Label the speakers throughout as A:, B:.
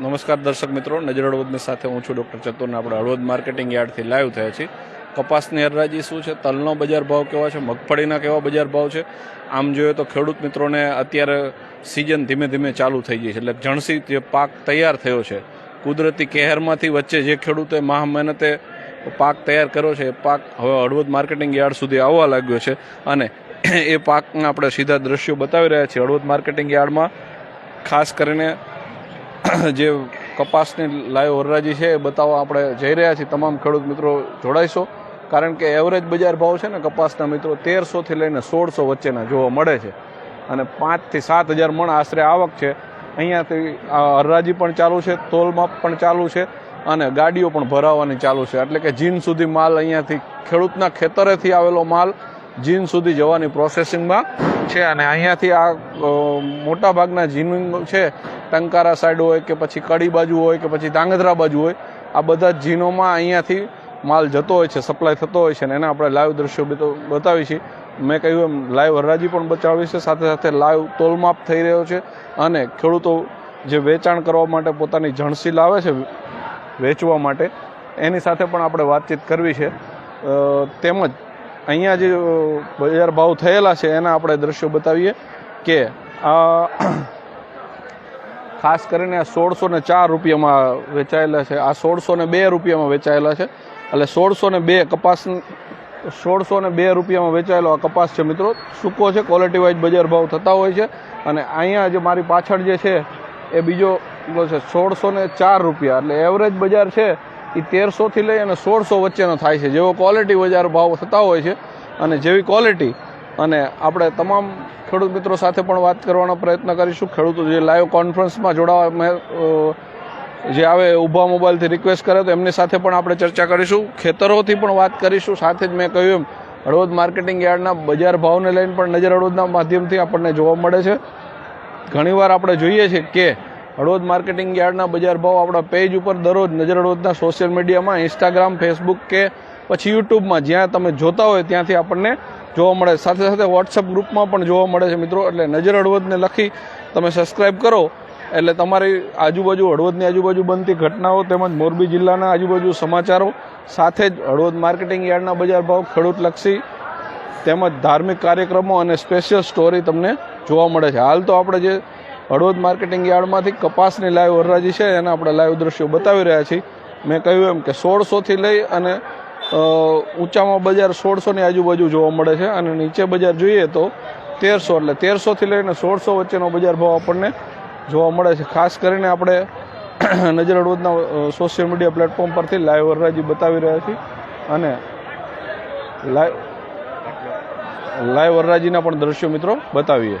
A: નમસ્કાર દર્શક મિત્રો, નજર હળવદની સાથે હું છું ડૉક્ટર ચતુરને આપણે હળવદ માર્કેટિંગ યાર્ડથી લાઈવ થયા છીએ. કપાસની હરરાજી શું છે? તલનો બજાર ભાવ કેવા છે? મગફળીના કેવા બજાર ભાવ છે? આમ જોઈએ તો ખેડૂત મિત્રોને અત્યારે સિઝન ધીમે ધીમે ચાલુ થઈ ગઈ છે. એટલે જણસી જે પાક તૈયાર થયો છે, કુદરતી કહેરમાંથી વચ્ચે જે ખેડૂતે મહા મહેનતે પાક તૈયાર કર્યો છે, એ પાક હવે હળવદ માર્કેટિંગ યાર્ડ સુધી આવવા લાગ્યો છે. અને એ પાકના આપણે સીધા દ્રશ્યો બતાવી રહ્યા છીએ હળવદ માર્કેટિંગ યાર્ડમાં, ખાસ કરીને જે કપાસની લાઈવ હરરાજી છે એ બતાવવા આપણે જઈ રહ્યા છીએ. તમામ ખેડૂત મિત્રો જોડાઈશો. કારણ કે એવરેજ બજાર ભાવ છે ને કપાસના મિત્રો તેરસોથી લઈને સોળસો વચ્ચેના જોવા મળે છે. અને પાંચથી સાત હજાર મણ આશરે આવક છે. અહીંયાથી હરરાજી પણ ચાલુ છે, તોલમાપ પણ ચાલુ છે અને ગાડીઓ પણ ભરાવાની ચાલુ છે. એટલે કે જીન સુધી માલ અહીંયાથી ખેડૂતના ખેતરેથી આવેલો માલ જીન સુધી જવાની પ્રોસેસિંગમાં છે અને અહીંયાથી આ મોટાભાગના મોટા ભાગના જીન છે, ટંકારા સાઈડ હોય કે પછી કડી બાજુ હોય કે પછી ધાંગધ્રા બાજુ હોય, આ બધા જ જીનોમાં અહીંયાથી માલ જતો હોય છે સપ્લાય થતો હોય છે અને એને આપણે લાઈવ દ્રશ્યો બતો- બતાવી છીએ. મેં કહ્યું એમ લાઈવ હરાજી પણ બચાવી છે, સાથે સાથે લાઈવ તોલમાપ થઈ રહ્યો છે અને ખેડૂતો જે વેચાણ કરવા માટે પોતાની જણસી લાવે છે, વેચવા માટે, એની સાથે પણ આપણે વાતચીત કરવી છે. તેમજ અહીંયા જે બજાર ભાવ થયેલા છે, એના આપણે દ્રશ્યો બતાવીએ કે ખાસ કરીને સોળસો ને ચાર રૂપિયામાં વેચાયેલા છે. આ સોળસો ને બે રૂપિયામાં વેચાયેલા છે. એટલે સોળસો ને બે કપાસ, સોળસો ને બે રૂપિયામાં વેચાયેલો આ કપાસ છે મિત્રો. સૂકો છે ક્વોલિટી વાઇઝ બજાર ભાવ થતા હોય છે. અને અહીંયા જે મારી પાછળ જે છે, એ બીજો છે, સોળસો ને ચાર રૂપિયા. એટલે એવરેજ બજાર છે એ તેરસોથી લઈ અને સોળસો વચ્ચેનો થાય છે. જેવો ક્વોલિટી બજાર ભાવ થતા હોય છે અને જેવી ક્વોલિટી અને આપણે તમામ ખેડૂત મિત્રો સાથે પણ વાત કરવાનો પ્રયત્ન કરીશું. ખેડૂતો જે લાઈવ કોન્ફરન્સમાં જોડાવા મેં જે આવે ઊભા મોબાઈલથી રિક્વેસ્ટ કરે તો એમની સાથે પણ આપણે ચર્ચા કરીશું. ખેતરોથી પણ વાત કરીશું. સાથે જ મેં કહ્યું એમ, હળવદ માર્કેટિંગ યાર્ડના બજાર ભાવને લઈને પણ નજર હળવદના માધ્યમથી આપણને જોવા મળે છે. ઘણીવાર આપણે જોઈએ છીએ કે હળવદ માર્કેટિંગ યાર્ડના બજાર ભાવ આપણા પેજ ઉપર દરરોજ નજર હળવદના સોશિયલ મીડિયામાં, ઇન્સ્ટાગ્રામ, ફેસબુક કે પછી યુટ્યુબમાં. જ્યાં તમે જોતા હોય ત્યાંથી આપણને જોવા મળે. સાથે સાથે વોટ્સઅપ ગ્રુપમાં પણ જોવા મળે છે મિત્રો. એટલે નજર હળવદને લખી તમે સબસ્ક્રાઈબ કરો. એટલે તમારી આજુબાજુ, હળવદની આજુબાજુ બનતી ઘટનાઓ તેમજ મોરબી જિલ્લાના આજુબાજુ સમાચારો, સાથે જ હળવદ માર્કેટિંગ યાર્ડના બજાર ભાવ ખેડૂતલક્ષી તેમજ ધાર્મિક કાર્યક્રમો અને સ્પેશિયલ સ્ટોરી તમને જોવા મળે છે. હાલ તો આપણે જે હળવદ માર્કેટિંગ યાર્ડમાંથી કપાસની લાઈવ હરરાજી છે એના આપણે લાઈવ દ્રશ્યો બતાવી રહ્યા છીએ. મેં કહ્યું એમ કે સોળસોથી લઈ અને ઊંચામાં બજાર સોળસોની આજુબાજુ જોવા મળે છે અને નીચે બજાર જોઈએ તો તેરસો એટલે તેરસોથી લઈને સોળસો વચ્ચેનો બજાર ભાવ આપણને જોવા મળે છે. ખાસ કરીને આપણે નજર હળવદના સોશિયલ મીડિયા પ્લેટફોર્મ પરથી લાઈવ હરરાજી બતાવી રહ્યા છીએ અને લાઈવ લાઈવ વરરાજીના પણ દ્રશ્યો મિત્રો બતાવીએ.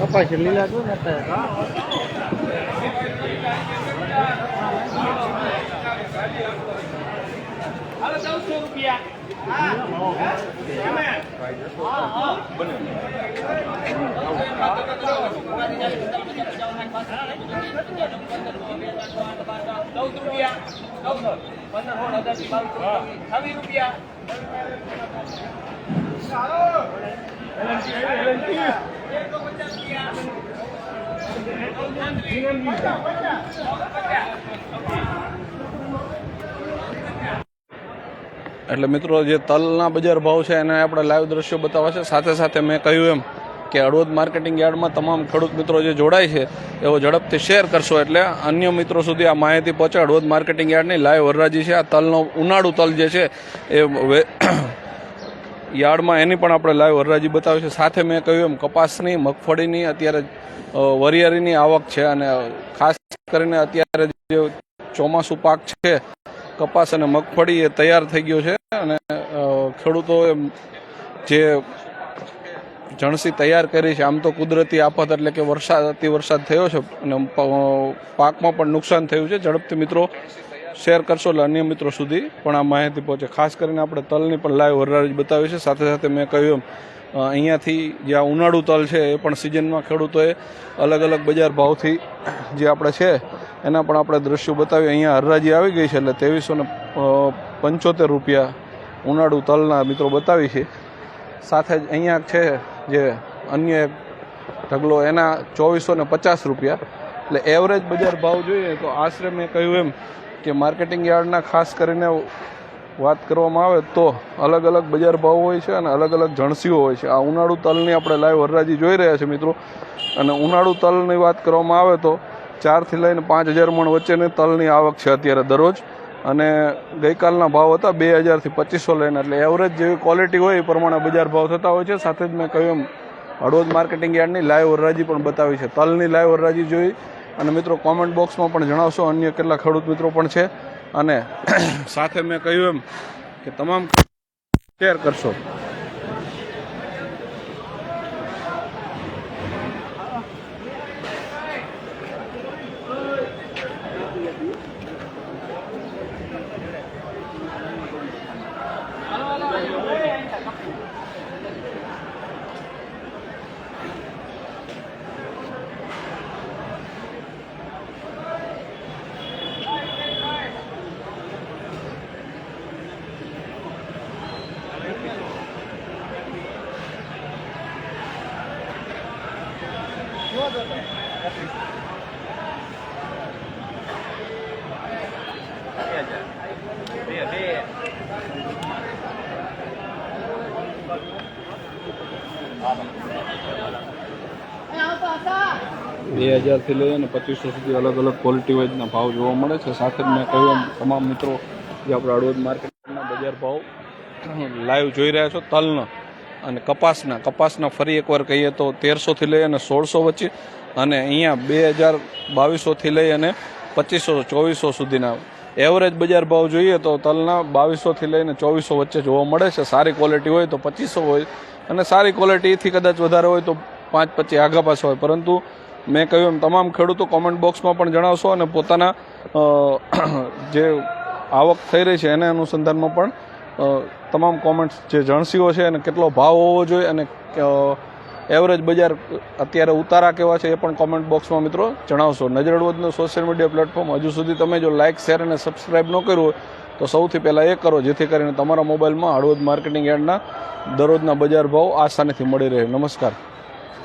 B: કપાસ લીલા નતા
C: હાલો ચૌદસો રૂપિયા ચૌદ રૂપિયા ચૌદસો પંદર સોળ હજાર છવ્વીસ રૂપિયા
A: એટલે મિત્રો, જે તલના બજાર ભાવ છે એને આપણે લાઈવ દ્રશ્યો બતાવવા છે. સાથે સાથે મેં કહ્યું એમ કે હળવદ માર્કેટિંગ યાર્ડમાં તમામ ખેડૂત મિત્રો જે જોડાય છે એવો ઝડપથી શેર કરશો એટલે અન્ય મિત્રો સુધી આ માહિતી પહોંચે. હળવદ માર્કેટિંગ યાર્ડની લાઈવ વરરાજી છે. આ તલનો ઉનાળુ તલ જે છે, એ યાર્ડમાં એની પણ આપણે લાઈવ હરરાજી બતાવી છે. સાથે મેં કહ્યું એમ, કપાસની, મગફળીની અત્યારે વરિયાળીની આવક છે અને ખાસ કરીને અત્યારે જે ચોમાસું પાક છે, કપાસ અને મગફળી એ તૈયાર થઈ ગયો છે અને ખેડૂતો જે જણસી તૈયાર કરી છે. આમ તો કુદરતી આફત એટલે કે વરસાદ અતિ વરસાદ થયો છે અને પાકમાં પણ નુકસાન થયું છે. ઝડપથી મિત્રો શેર કરશો એટલે અન્ય મિત્રો સુધી પણ આ માહિતી પહોંચે. ખાસ કરીને આપણે તલની પણ લાઈવ હરરાજ બતાવી છે. સાથે સાથે મેં કહ્યું એમ અહીંયાથી જે આ ઉનાળુ તલ છે એ પણ સિઝનમાં ખેડૂતોએ અલગ અલગ બજાર ભાવથી જે આપણે છે એના પણ આપણે દ્રશ્યો બતાવી અહીંયા હરરાજી આવી ગઈ છે એટલે ત્રેવીસો ને પંચોતેર રૂપિયા ઉનાળુ તલના મિત્રો બતાવી છે. સાથે જ અહીંયા છે જે અન્ય ઢગલો એના ચોવીસો ને પચાસ રૂપિયા. એટલે એવરેજ બજાર ભાવ જોઈએ તો આશરે મેં કહ્યું એમ કે માર્કેટિંગ યાર્ડના ખાસ કરીને વાત કરવામાં આવે તો અલગ અલગ બજાર ભાવ હોય છે અને અલગ અલગ જણસીઓ હોય છે. આ ઉનાળુ તલની આપણે લાઈવ હરરાજી જોઈ રહ્યા છે મિત્રો. અને ઉનાળુ તલની વાત કરવામાં આવે તો ચારથી લઈને પાંચ હજાર મણ વચ્ચેની તલની આવક છે અત્યારે દરરોજ. અને ગઈકાલના ભાવ હતા બે હજારથી પચીસો લઈને, એટલે એવરેજ જેવી ક્વોલિટી હોય એ પ્રમાણે બજાર ભાવ થતા હોય છે. સાથે જ મેં કહ્યું એમ, હળવદ માર્કેટિંગ યાર્ડની લાઈવ હરરાજી પણ બતાવી છે. તલની લાઈવ હરરાજી જોઈ અને મિત્રો કોમેન્ટ બોક્સમાં પણ જણાવશો, અન્ય કેટલા ખેડૂત મિત્રો પણ છે. અને સાથે મેં કહ્યું એમ કે તમામ શેર કરશો. બે હજારથી લઈ અને પચીસો સુધી અલગ અલગ ક્વોલિટી વાઇઝના ભાવ જોવા મળે છે. સાથે મેં કહ્યું તમામ મિત્રો જે આપણે હળવદ માર્કેટના બજાર ભાવ લાઈવ જોઈ રહ્યા છો, તલના અને કપાસના. કપાસના ફરી એકવાર કહીએ તો તેરસોથી લઈ અને સોળસો વચ્ચે અને અહીંયા બે હજાર બાવીસોથી લઈ અને પચીસો, ચોવીસો સુધીના. એવરેજ બજાર ભાવ જોઈએ તો તલના બાવીસોથી લઈને ચોવીસો વચ્ચે જોવા મળે છે. સારી ક્વોલિટી હોય તો પચીસો હોય અને સારી ક્વોલિટીથી કદાચ વધારે હોય તો પાંચ પચીસ આગા પાછા હોય. પરંતુ મેં કહ્યું એમ, તમામ ખેડૂતો કોમેન્ટ બોક્સમાં પણ જણાવશો અને પોતાના જે આવક થઈ રહી છે એને અનુસંધાનમાં પણ તમામ કોમેન્ટ્સ જે જણસીઓ છે અને કેટલો ભાવ હોવો જોઈએ અને એવરેજ બજાર અત્યારે ઉતારા કેવા છે એ પણ કોમેન્ટ બોક્સમાં મિત્રો જણાવશો. નજર હળવદનું સોશિયલ મીડિયા પ્લેટફોર્મ હજુ સુધી તમે જો લાઇક શેર અને સબસ્ક્રાઇબ ન કર્યું હોય, તો સૌથી પહેલાં એ કરો જેથી કરીને તમારા મોબાઈલમાં હળવદ માર્કેટિંગ યાર્ડના દરરોજના બજાર ભાવ આસાનીથી મળી રહે. નમસ્કાર.